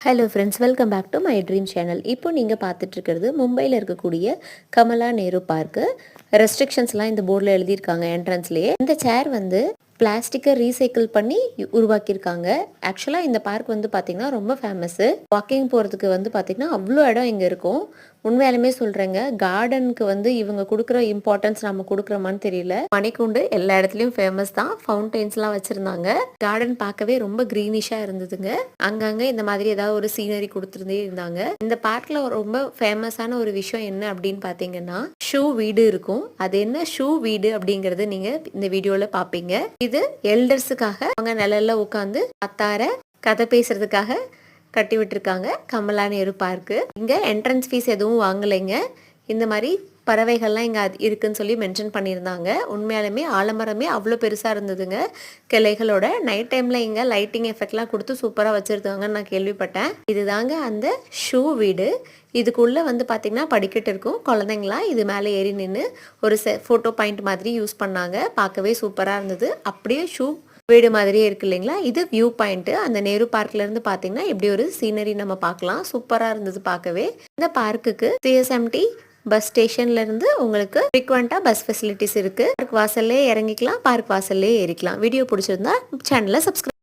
Hello friends welcome back to my dream channel இப்போ நீங்கள் பார்த்துட்ருக்கிறது மும்பையில் இருக்கக்கூடிய கமலா நேரு பார்க்கு. ரெஸ்ட்ரிக்ஷன்ஸ்லாம் இந்த போர்டில் எழுதியிருக்காங்க என்ட்ரன்ஸ்லேயே இந்த சேர் வந்து பிளாஸ்டிக்கை ரீசைக்கிள் பண்ணி உருவாக்கியிருக்காங்க. ஆக்சுவலாக இந்த பார்க் வந்து பார்த்திங்கன்னா ரொம்ப ஃபேமஸ்ஸு வாக்கிங் போகிறதுக்கு வந்து பார்த்திங்கன்னா அவ்வளோ இடம் இங்கே இருக்கும். உண்மையாலுமே சொல்கிறேங்க கார்டனுக்கு வந்து இவங்க கொடுக்குற இம்பார்ட்டன்ஸ் நம்ம கொடுக்குறோமான்னு தெரியல. மணிக்கூண்டு எல்லா இடத்துலையும் ஃபேமஸ் தான். ஃபவுண்டைன்ஸ்லாம் வச்சுருந்தாங்க. கார்டன் பார்க்கவே ரொம்ப க்ரீனிஷாக இருந்ததுங்க. அங்கங்கே இந்த மாதிரி ஏதாவது ஒரு சீனரி கொடுத்துருந்தே இருந்தாங்க. இந்த பார்க்கில் ரொம்ப ஃபேமஸான ஒரு விஷயம் என்ன அப்படின்னு பார்த்தீங்கன்னா ஷூ வீடு இருக்கும். அது என்ன? ஷூ வீடு அப்படிங்கிறது நீங்கள் இந்த வீடியோவில் பார்ப்பீங்க இது எல்டர்ஸுக்காக அவங்க நிழல்ல உட்காந்து அத்தார கதை பேசுறதுக்காக கட்டி விட்டுருக்காங்க. கமலா நேரு பார்க்கு இங்கே என்ட்ரன்ஸ் ஃபீஸ் எதுவும் வாங்கலைங்க. இந்த மாதிரி பறவைகள்லாம் இங்கே அது இருக்குன்னு சொல்லி மென்ஷன் பண்ணியிருந்தாங்க. உண்மையாலுமே ஆலமரமே அவ்வளோ பெருசாக இருந்ததுங்க. கிளைகளோட நைட் டைமில் இங்கே லைட்டிங் எஃபெக்ட்லாம் கொடுத்து சூப்பராக வச்சுருக்காங்கன்னு நான் கேள்விப்பட்டேன். இதுதாங்க அந்த ஷூ வீடு. இதுக்குள்ளே வந்து பார்த்திங்கன்னா படிக்கட்டு இருக்கும். குழந்தைங்களாம் இது மேலே ஏறி நின்று ஒரு செ ஃபோட்டோ பாயிண்ட் மாதிரி யூஸ் பண்ணாங்க. பார்க்கவே சூப்பராக இருந்தது. அப்படியே ஷூ வீடு மாதிரியே இருக்கு இல்லைங்களா? இது வியூ பாயிண்ட்டு அந்த நேரு பார்க்லேருந்து பார்த்தீங்கன்னா இப்படி ஒரு சீனரி நம்ம பார்க்கலாம். சூப்பராக இருந்தது பார்க்கவே. இந்த பார்க்குக்கு சிஎஸ்எம்டி பஸ் ஸ்டேஷன்ல இருந்து உங்களுக்கு ஃப்ரீக்வெண்ட்டாக பஸ் ஃபெசிலிட்டிஸ் இருக்கு. பார்க் வாசல்லே இறங்கிக்கலாம் பார்க் வாசல்லே ஏறிக்கலாம். வீடியோ பிடிச்சிருந்தா சேனலை சப்ஸ்கிரைப்